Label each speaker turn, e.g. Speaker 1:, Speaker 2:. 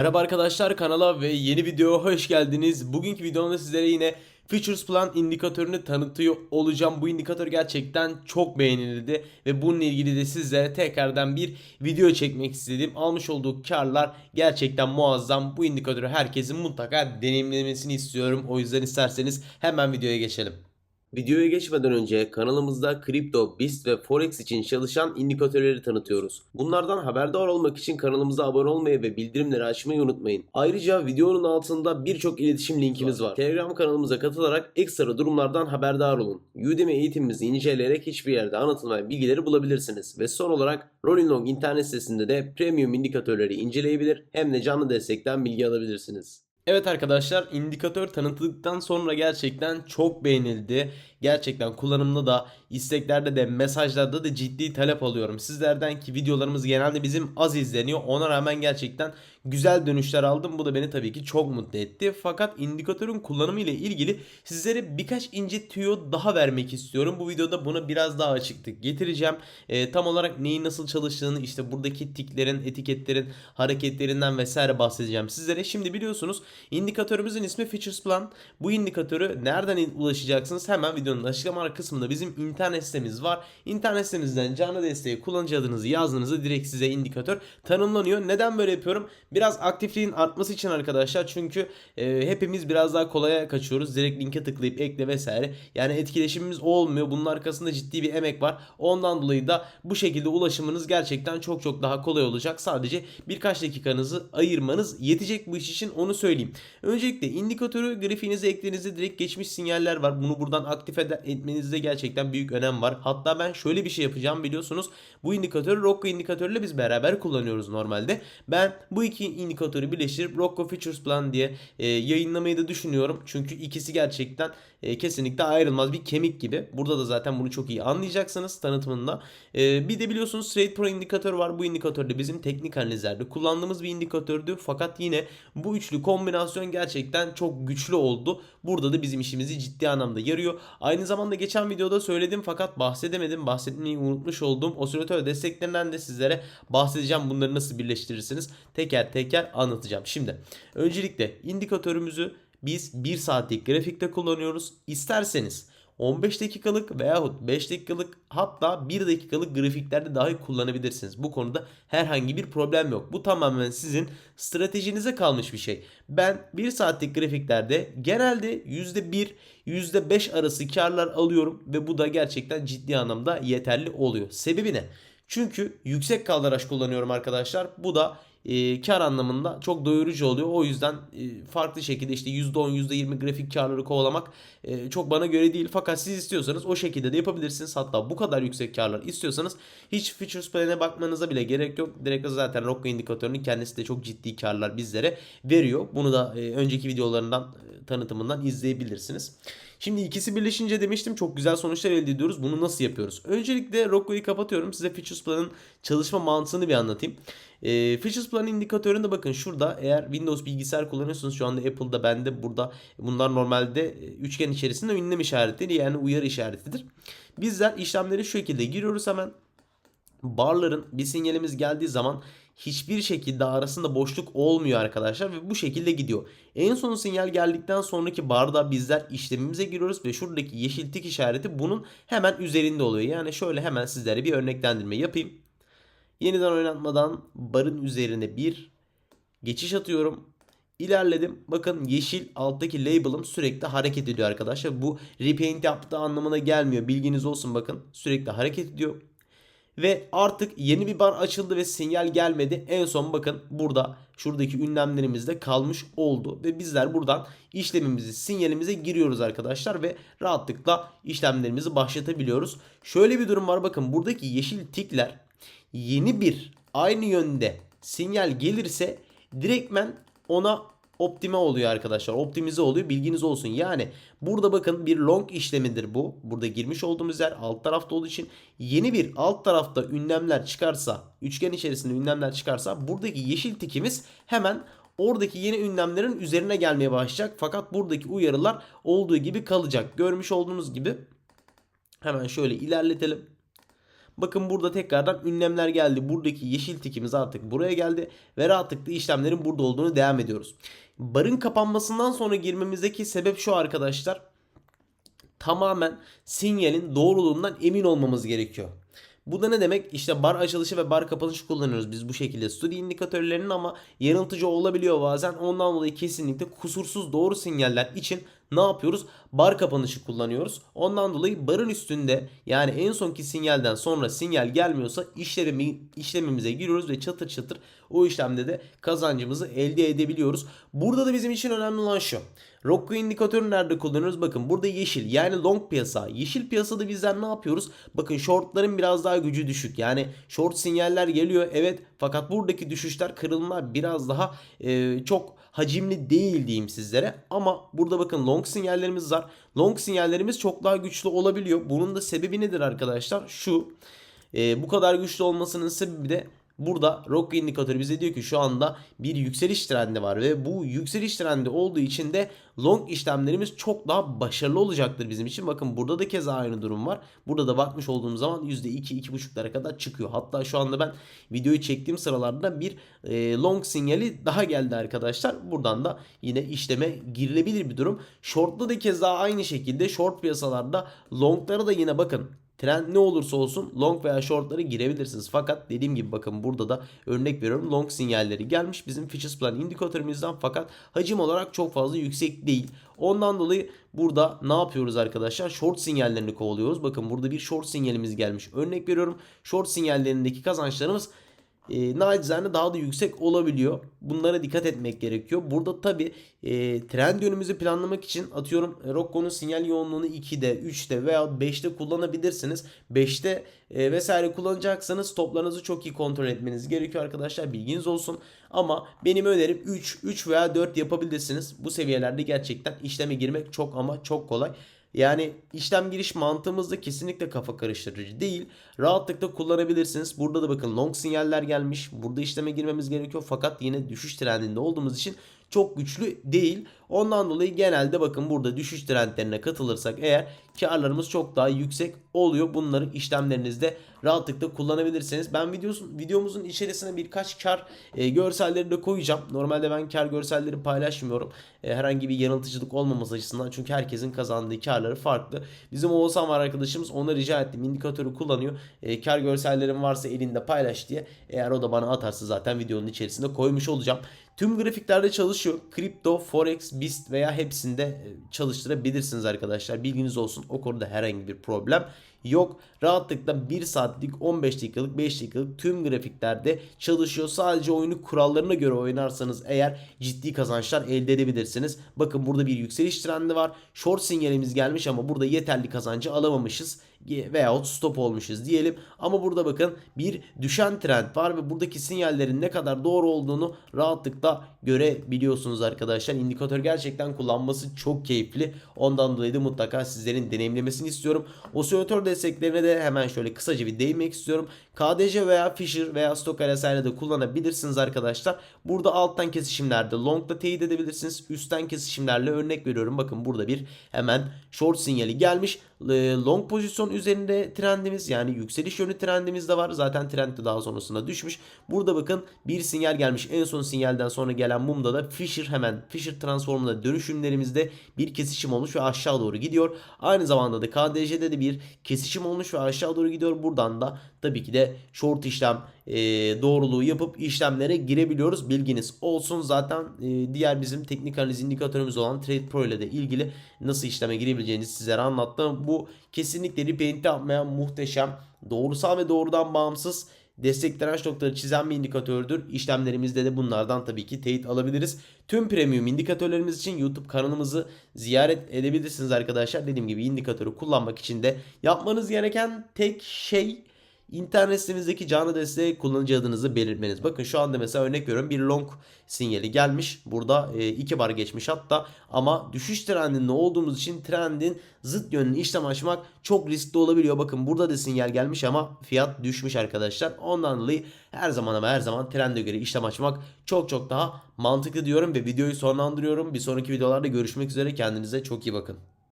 Speaker 1: Merhaba arkadaşlar kanala ve yeni videoya hoş geldiniz. Bugünkü videomda sizlere yine Features Plan indikatörünü tanıtıyor olacağım. Bu indikatör gerçekten çok beğenildi ve bununla ilgili de sizlere tekrardan bir video çekmek istedim. Almış olduğu karlar gerçekten muazzam. Bu indikatörü herkesin mutlaka deneyimlemesini istiyorum. O yüzden isterseniz hemen videoya geçelim. Videoya geçmeden önce kanalımızda kripto, BIST ve Forex için çalışan indikatörleri tanıtıyoruz. Bunlardan haberdar olmak için kanalımıza abone olmayı ve bildirimleri açmayı unutmayın. Ayrıca videonun altında birçok iletişim linkimiz var. Telegram kanalımıza katılarak ekstra durumlardan haberdar olun. Udemy eğitimimizi inceleyerek hiçbir yerde anlatılmayan bilgileri bulabilirsiniz. Ve son olarak Rolling Long internet sitesinde de premium indikatörleri inceleyebilir hem de canlı destekten bilgi alabilirsiniz. Evet arkadaşlar indikatör tanıtıldıktan sonra gerçekten çok beğenildi. Gerçekten kullanımda da isteklerde de mesajlarda da ciddi talep alıyorum. Sizlerden ki videolarımız genelde bizim az izleniyor. Ona rağmen gerçekten güzel dönüşler aldım. Bu da beni tabii ki çok mutlu etti. Fakat indikatörün kullanımı ile ilgili sizlere birkaç ince tüyo daha vermek istiyorum. Bu videoda buna biraz daha açıklık getireceğim. Ee, tam olarak neyin nasıl çalıştığını işte buradaki tiklerin, etiketlerin hareketlerinden vesaire bahsedeceğim sizlere. Şimdi biliyorsunuz indikatörümüzün ismi Features Plan. Bu indikatörü nereden ulaşacaksınız? Hemen videonun açıklama kısmında bizim internet sitemiz var. İnternet sitemizden canlı desteği kullanıcı adınızı yazdığınızda direkt size indikatör tanımlanıyor. Neden böyle yapıyorum? Biraz aktifliğin artması için arkadaşlar. Çünkü e, hepimiz biraz daha kolaya kaçıyoruz. Direkt linke tıklayıp ekle vesaire. Yani etkileşimimiz olmuyor. Bunun arkasında ciddi bir emek var. Ondan dolayı da bu şekilde ulaşımınız gerçekten çok çok daha kolay olacak. Sadece birkaç dakikanızı ayırmanız yetecek bu iş için onu söyleyeyim. Öncelikle indikatörü grafiğinize eklediğinizde direkt geçmiş sinyaller var. Bunu buradan aktif etmenizde gerçekten büyük önem var. Hatta ben şöyle bir şey yapacağım biliyorsunuz. Bu indikatörü Rocco indikatörüyle biz beraber kullanıyoruz normalde. Ben bu iki indikatörü birleştirip Rocco Features Plan diye e, yayınlamayı da düşünüyorum. Çünkü ikisi gerçekten e, kesinlikle ayrılmaz bir kemik gibi. Burada da zaten bunu çok iyi anlayacaksınız tanıtımında. E, bir de biliyorsunuz Trade Pro indikatör var. Bu indikatör de bizim teknik analizlerde kullandığımız bir indikatördü. Fakat yine bu üçlü kombinasyon gerçekten çok güçlü oldu. Burada da bizim işimizi ciddi anlamda yarıyor. Aynı zamanda geçen videoda söyledim fakat bahsedemedim. Bahsetmeyi unutmuş olduğum osilatör desteklerinden de sizlere bahsedeceğim. Bunları nasıl birleştirirsiniz teker teker anlatacağım. Şimdi öncelikle indikatörümüzü biz 1 saatlik grafikte kullanıyoruz. İsterseniz 15 dakikalık veyahut 5 dakikalık hatta 1 dakikalık grafiklerde dahi kullanabilirsiniz. Bu konuda herhangi bir problem yok. Bu tamamen sizin stratejinize kalmış bir şey. Ben 1 saatlik grafiklerde genelde %1 %5 arası karlar alıyorum ve bu da gerçekten ciddi anlamda yeterli oluyor. Sebebi ne? Çünkü yüksek kaldıraç kullanıyorum arkadaşlar. Bu da e, kar anlamında çok doyurucu oluyor. O yüzden e, farklı şekilde işte %10 %20 grafik karları kovalamak e, çok bana göre değil. Fakat siz istiyorsanız o şekilde de yapabilirsiniz. Hatta bu kadar yüksek karlar istiyorsanız hiç Futures Plan'e bakmanıza bile gerek yok. Direkt zaten Rocco indikatörünün kendisi de çok ciddi karlar bizlere veriyor. Bunu da e, önceki videolarından e, tanıtımından izleyebilirsiniz. Şimdi ikisi birleşince demiştim çok güzel sonuçlar elde ediyoruz. Bunu nasıl yapıyoruz? Öncelikle Rocco'yu kapatıyorum. Size Features Plan'ın çalışma mantığını bir anlatayım. E, Features Plan indikatöründe bakın şurada eğer Windows bilgisayar kullanıyorsunuz şu anda Apple'da bende burada bunlar normalde e, üçgen içerisinde ünlem işaretleri yani uyarı işaretidir. Bizler işlemleri şu şekilde giriyoruz hemen. Barların bir sinyalimiz geldiği zaman hiçbir şekilde arasında boşluk olmuyor arkadaşlar ve bu şekilde gidiyor. En son sinyal geldikten sonraki barda bizler işlemimize giriyoruz ve şuradaki yeşil tik işareti bunun hemen üzerinde oluyor. Yani şöyle hemen sizlere bir örneklendirme yapayım. Yeniden oynatmadan barın üzerine bir geçiş atıyorum. İlerledim. Bakın yeşil alttaki label'ım sürekli hareket ediyor arkadaşlar. Bu repaint yaptığı anlamına gelmiyor. Bilginiz olsun bakın. Sürekli hareket ediyor. Ve artık yeni bir bar açıldı ve sinyal gelmedi. En son bakın burada şuradaki ünlemlerimizde kalmış oldu. Ve bizler buradan işlemimizi sinyalimize giriyoruz arkadaşlar. Ve rahatlıkla işlemlerimizi başlatabiliyoruz. Şöyle bir durum var bakın buradaki yeşil tikler yeni bir aynı yönde sinyal gelirse direktmen ona optime oluyor arkadaşlar. Optimize oluyor. Bilginiz olsun. Yani burada bakın bir long işlemidir bu. Burada girmiş olduğumuz yer alt tarafta olduğu için yeni bir alt tarafta ünlemler çıkarsa, üçgen içerisinde ünlemler çıkarsa buradaki yeşil tikimiz hemen oradaki yeni ünlemlerin üzerine gelmeye başlayacak. Fakat buradaki uyarılar olduğu gibi kalacak. Görmüş olduğunuz gibi hemen şöyle ilerletelim. Bakın burada tekrardan ünlemler geldi. Buradaki yeşil tikimiz artık buraya geldi ve rahatlıkla işlemlerin burada olduğunu devam ediyoruz. Barın kapanmasından sonra girmemizdeki sebep şu arkadaşlar. Tamamen sinyalin doğruluğundan emin olmamız gerekiyor. Bu da ne demek? İşte bar açılışı ve bar kapanışı kullanıyoruz biz bu şekilde studi indikatörlerinin ama yanıltıcı olabiliyor bazen. Ondan dolayı kesinlikle kusursuz doğru sinyaller için ne yapıyoruz? Bar kapanışı kullanıyoruz. Ondan dolayı barın üstünde yani en sonki sinyalden sonra sinyal gelmiyorsa işlemi, işlemimize giriyoruz ve çatır çatır o işlemde de kazancımızı elde edebiliyoruz. Burada da bizim için önemli olan şu. Rocco indikatörü nerede kullanıyoruz? Bakın burada yeşil yani long piyasa. Yeşil piyasada bizler ne yapıyoruz? Bakın shortların biraz daha gücü düşük. Yani short sinyaller geliyor evet fakat buradaki düşüşler kırılma biraz daha e, çok hacimli değil diyeyim sizlere. Ama burada bakın long sinyallerimiz var. Long sinyallerimiz çok daha güçlü olabiliyor. Bunun da sebebi nedir arkadaşlar? Şu e, bu kadar güçlü olmasının sebebi de Burada Rocky indikatörü bize diyor ki şu anda bir yükseliş trendi var ve bu yükseliş trendi olduğu için de long işlemlerimiz çok daha başarılı olacaktır bizim için. Bakın burada da keza aynı durum var. Burada da bakmış olduğumuz zaman %2-2,5'lara kadar çıkıyor. Hatta şu anda ben videoyu çektiğim sıralarda bir e, long sinyali daha geldi arkadaşlar. Buradan da yine işleme girilebilir bir durum. Short'ta da keza aynı şekilde short piyasalarda long'lara da yine bakın Trend ne olursa olsun long veya shortlara girebilirsiniz. Fakat dediğim gibi bakın burada da örnek veriyorum long sinyalleri gelmiş bizim Fitches Plan indikatörümüzden fakat hacim olarak çok fazla yüksek değil. Ondan dolayı burada ne yapıyoruz arkadaşlar? Short sinyallerini kovalıyoruz. Bakın burada bir short sinyalimiz gelmiş. Örnek veriyorum short sinyallerindeki kazançlarımız e, nacizane daha da yüksek olabiliyor. Bunlara dikkat etmek gerekiyor. Burada tabi e, trend yönümüzü planlamak için atıyorum e, Rocco'nun sinyal yoğunluğunu 2'de, 3'te veya 5'te kullanabilirsiniz. 5'te e, vesaire kullanacaksanız toplarınızı çok iyi kontrol etmeniz gerekiyor arkadaşlar. Bilginiz olsun. Ama benim önerim 3, 3 veya 4 yapabilirsiniz. Bu seviyelerde gerçekten işleme girmek çok ama çok kolay. Yani işlem giriş mantığımızda kesinlikle kafa karıştırıcı değil. Rahatlıkla kullanabilirsiniz. Burada da bakın long sinyaller gelmiş. Burada işleme girmemiz gerekiyor. Fakat yine düşüş trendinde olduğumuz için çok güçlü değil. Ondan dolayı genelde bakın burada düşüş trendlerine katılırsak eğer karlarımız çok daha yüksek oluyor. Bunları işlemlerinizde rahatlıkla kullanabilirsiniz. Ben videosun, videomuzun içerisine birkaç kar e, görselleri de koyacağım. Normalde ben kar görselleri paylaşmıyorum. E, herhangi bir yanıltıcılık olmaması açısından. Çünkü herkesin kazandığı karları farklı. Bizim Oğuzhan var arkadaşımız. Ona rica ettim. indikatörü kullanıyor. E, kar görsellerim varsa elinde paylaş diye. Eğer o da bana atarsa zaten videonun içerisinde koymuş olacağım. Tüm grafiklerde çalışıyor. Kripto, Forex, BIST veya hepsinde e, çalıştırabilirsiniz arkadaşlar. Bilginiz olsun. O konuda herhangi bir problem yok. Rahatlıkla 1 saatlik 15 dakikalık 5 dakikalık tüm grafiklerde çalışıyor. Sadece oyunu kurallarına göre oynarsanız eğer ciddi kazançlar elde edebilirsiniz. Bakın burada bir yükseliş trendi var. Short sinyalimiz gelmiş ama burada yeterli kazancı alamamışız veyahut stop olmuşuz diyelim. Ama burada bakın bir düşen trend var ve buradaki sinyallerin ne kadar doğru olduğunu rahatlıkla görebiliyorsunuz arkadaşlar. İndikatör gerçekten kullanması çok keyifli. Ondan dolayı da mutlaka sizlerin deneyimlemesini istiyorum. Osilatör desteklerine de hemen şöyle kısaca bir değinmek istiyorum. KDC veya Fisher veya Stock RSI'de de kullanabilirsiniz arkadaşlar. Burada alttan kesişimlerde long'da teyit edebilirsiniz. Üstten kesişimlerle örnek veriyorum. Bakın burada bir hemen short sinyali gelmiş. Long pozisyon üzerinde trendimiz yani yükseliş yönü trendimiz de var. Zaten trend de daha sonrasında düşmüş. Burada bakın bir sinyal gelmiş. En son sinyalden sonra gelen mumda da Fisher hemen Fisher transformunda dönüşümlerimizde bir kesişim olmuş ve aşağı doğru gidiyor. Aynı zamanda da KDJ'de de bir kesişim olmuş ve aşağı doğru gidiyor. Buradan da tabii ki de short işlem e, doğruluğu yapıp işlemlere girebiliyoruz. Bilginiz olsun. Zaten e, diğer bizim teknik analiz indikatörümüz olan Trade Pro ile de ilgili nasıl işleme girebileceğinizi sizlere anlattım. Bu kesinlikle repaint yapmayan muhteşem, doğrusal ve doğrudan bağımsız destek direnç noktaları çizen bir indikatördür. İşlemlerimizde de bunlardan tabii ki teyit alabiliriz. Tüm premium indikatörlerimiz için YouTube kanalımızı ziyaret edebilirsiniz arkadaşlar. Dediğim gibi indikatörü kullanmak için de yapmanız gereken tek şey İnternet sitemizdeki canlı desteği kullanıcı adınızı belirtmeniz. Bakın şu anda mesela örnek veriyorum bir long sinyali gelmiş. Burada 2 e, bar geçmiş hatta ama düşüş trendinde olduğumuz için trendin zıt yönünü işlem açmak çok riskli olabiliyor. Bakın burada da sinyal gelmiş ama fiyat düşmüş arkadaşlar. Ondan dolayı her zaman ama her zaman trende göre işlem açmak çok çok daha mantıklı diyorum ve videoyu sonlandırıyorum. Bir sonraki videolarda görüşmek üzere. Kendinize çok iyi bakın.